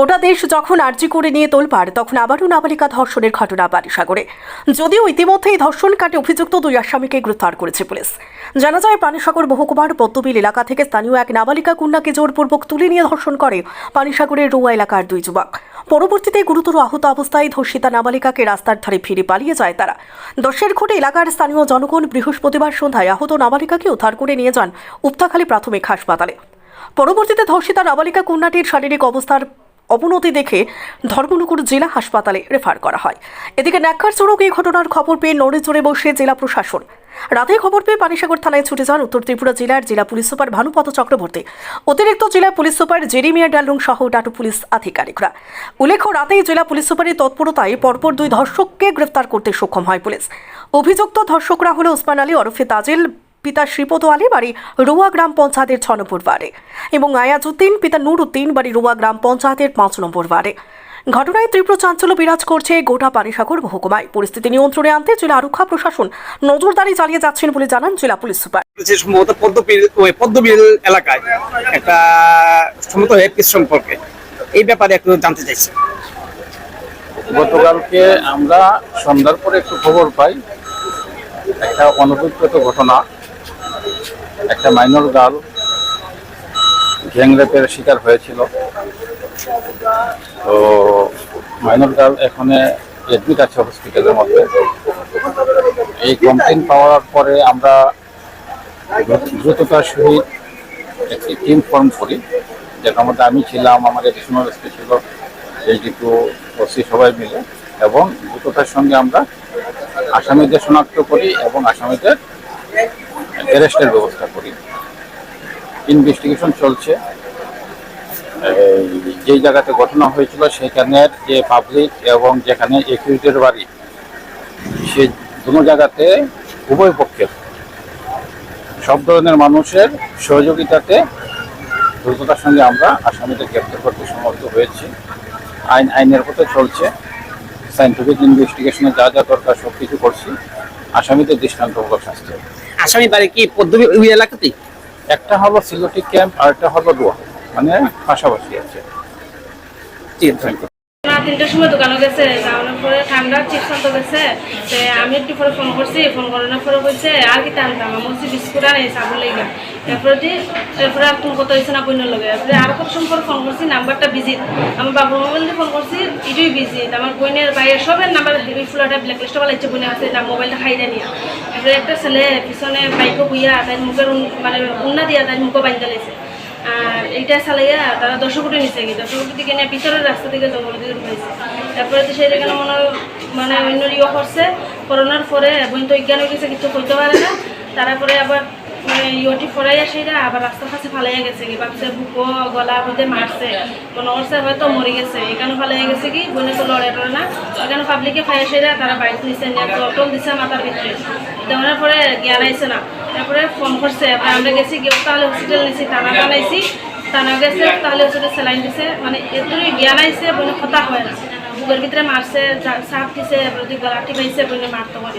গোটা দেশ যখন আর্জি করে নিয়ে তোলপাড়, তখন আবারও নাবালিকা ধর্ষণের ঘটনা পানিসাগরে যদিও ইতিমধ্যেই ধর্ষণ কাটে অভিযুক্ত দুই আসামিকে গ্রেফতার করেছে পুলিশ। জানা যায়, পানিসাগর মহকুমার পদ্মবিল এলাকা থেকে স্থানীয় এক নাবালিকা কন্যাকে জোরপূর্বক তুলে নিয়ে ধর্ষণ করে পানিসাগরের রুয়া এলাকার দুই যুবক। পরবর্তীতে গুরুতর আহত অবস্থায় ধর্ষিতা নাবালিকাকে রাস্তার ধারে ফিরে পালিয়ে যায় তারা। দশের ঘটে এলাকার স্থানীয় জনগণ বৃহস্পতিবার সন্ধ্যায় আহত নাবালিকাকে উদ্ধার করে নিয়ে যান উপতাখালী প্রাথমিক হাসপাতালে। পরবর্তীতে ধর্ষিতা নাবালিকা কন্যাটির শারীরিক অবস্থার অবনতি দেখে ধর্মনগর জেলা হাসপাতালে রেফার করা হয়। এদিকে ন্যাক্কার চড়ক এই ঘটনার খবর পেয়ে নড়ে চড়ে বসে জেলা প্রশাসন। রাতে খবর পেয়ে পানিসাগর থানায় ছুটে যান উত্তর ত্রিপুরা জেলার জেলা পুলিশ সুপার ভানুপত চক্রবর্তী। অতিরিক্ত জেলা পুলিশ সুপার জেরিমিয়া ডালুং সহ ডাটু পুলিশ আধিকারিকরা। উল্লেখ্য, রাতেই জেলা পুলিশ সুপারের তৎপরতায় পরপর দুই ধর্ষককে গ্রেফতার করতে সক্ষম হয় পুলিশ। অভিযুক্ত ধর্ষকরা হলো ওসমান আলী ওরফে তাজেল পিতা শ্রীপদ আলী বাড়ি রুয়া গ্রাম পঞ্চায়েতের ছ নম্বর ওয়ার্ডে এবং আয়াজউদ্দিন পিতা নুর উদ্দিন বাড়ি রুয়া গ্রাম পঞ্চায়েতের পাঁচ নম্বর ওয়ার্ডে। ঘটনায় তীব্র চাঞ্চল্য বিরাজ করছে গোটা পানিসাগর মহকুমায়। পরিস্থিতি নিয়ন্ত্রণে আনতে জেলা আরক্ষা প্রশাসন নজরদারি চালিয়ে যাচ্ছেন বলে জানান জেলা পুলিশ সুপার। যে সম্ভবত পদ্মবিল পদ্মবিল এলাকায় একটা সম্ভবত সম্পর্কে এই ব্যাপারে একটু জানতে চাইছি। গতকালকে আমরা সন্ধ্যার পরে একটু খবর পাই। একটা অনভিজ্ঞত ঘটনা। একটা মাইনর গার্ল গ্যাং রেপের শিকার হয়েছিল। তো মাইনর গার্ল এখানে এডমিট আছে হসপিটালের মধ্যে। এই কমপ্লেন পাওয়ার পরে আমরা দ্রুততার সহিত একটি টিম ফর্ম করি। যেটার মধ্যে আমি ছিলাম, আমার এডিশনাল এসপি ছিল এইটুকু ওসি সবাই মিলে। এবং দ্রুততার সঙ্গে আমরা আসামিদের শনাক্ত করি এবং আসামিদের অ্যারেস্টের ব্যবস্থা করি। ইনভেস্টিগেশন চলছে। যেই জায়গাতে ঘটনা হয়েছিল, সেখানের যে পাবলিক এবং যেখানে একিউরিটির বাড়ি, সে দুটো জায়গাতে উভয় পক্ষের সব ধরনের মানুষের সহযোগিতাতে দ্রুততার সঙ্গে আমরা আসামিদের গ্রেপ্তার করতে সমর্থ হয়েছি। আইন, আইনের পথে চলছে। সাইন্টিফিক ইনভেস্টিগেশনে যা যা দরকার সব কিছু করছি। আসামিদের দৃষ্টান্তমূলক শাস্তি। আসামি বাড়ি কি পদ্মবিল ওই এলাকাতে একটা হলো সিলোটি ক্যাম্প আর একটা হলো দোয়া মানে পাশাপাশি আছে। জি থ্যাংক তিনটার সময় দোকানে গেছে যাওয়ানোর পরে ঠান্ডা চিপস আনতে গেছে তে আমি একটু পরে ফোন করছি ফোন করানোর পরে বলছে আর কি টানতাম আমি বলছি বিস্কুট আর এই সাবুন লেগে তারপরে যে এরপরে আর তুমি কত হয়েছে না বইনের লগে। এরপরে আর কত সময় ফোন করছি, নাম্বারটা বিজি। আমার বাবুর মোবাইল দিয়ে ফোন করছি, এটাই বিজি। আমার বোনের বাইরের সবের নাম্বার হেভি ফুলাটা ব্ল্যাক লিস্ট বলা ইচ্ছে বোনে আছে না মোবাইলটা খাই দেয় নিয়ে। এরপরে একটা ছেলে পিছনে বাইকও বুইয়া তাই মুখের মানে উন্না দিয়া তাই মুখও বাইন্দা লেছে আর এইটা চালাইয়া তারা দশ কোটি নিচে গিয়ে। দশ কোটি থেকে নিয়ে ভিতরের রাস্তা থেকে জঙ্গল দিকে ঢুকাইছে তারপরে তো সেই যেখানে মনে মানে অন্য ইয়ে করছে। করোনার পরে বোন তো অজ্ঞান হয়ে গেছে, কিছু করতে পারে না। তারপরে আবার ইয়টি ফরাইয়া সেইটা আবার রাস্তার কাছে ফালাইয়া গেছে কি? ভাবছে বুকো গলা বুঝে মারছে। মনে করছে হয়তো মরে গেছে। এখানে ফালাইয়া গেছে কি? বোনে তো লড়ে টড়ে না। এখানে পাবলিকে ফাইয়া সেইটা তারা বাইক নিচে নিয়ে দিছে মাথার ভিতরে। দেওয়ার পরে জ্ঞান আইছে না। তারপরে ফোন করছে। আমরা গেছি, গিয়ে তাহলে হসপিটাল নিয়েছি টানা বানাইছি। টানা গেছে, তাহলে হসপিটাল স্যালাইন দিছে। মানে এতই জ্ঞান আইছে বোনে কথা হয় না। বুকের ভিতরে মারছে চাপ দিছে গলা টিপাইছে বোনে মারতে পারি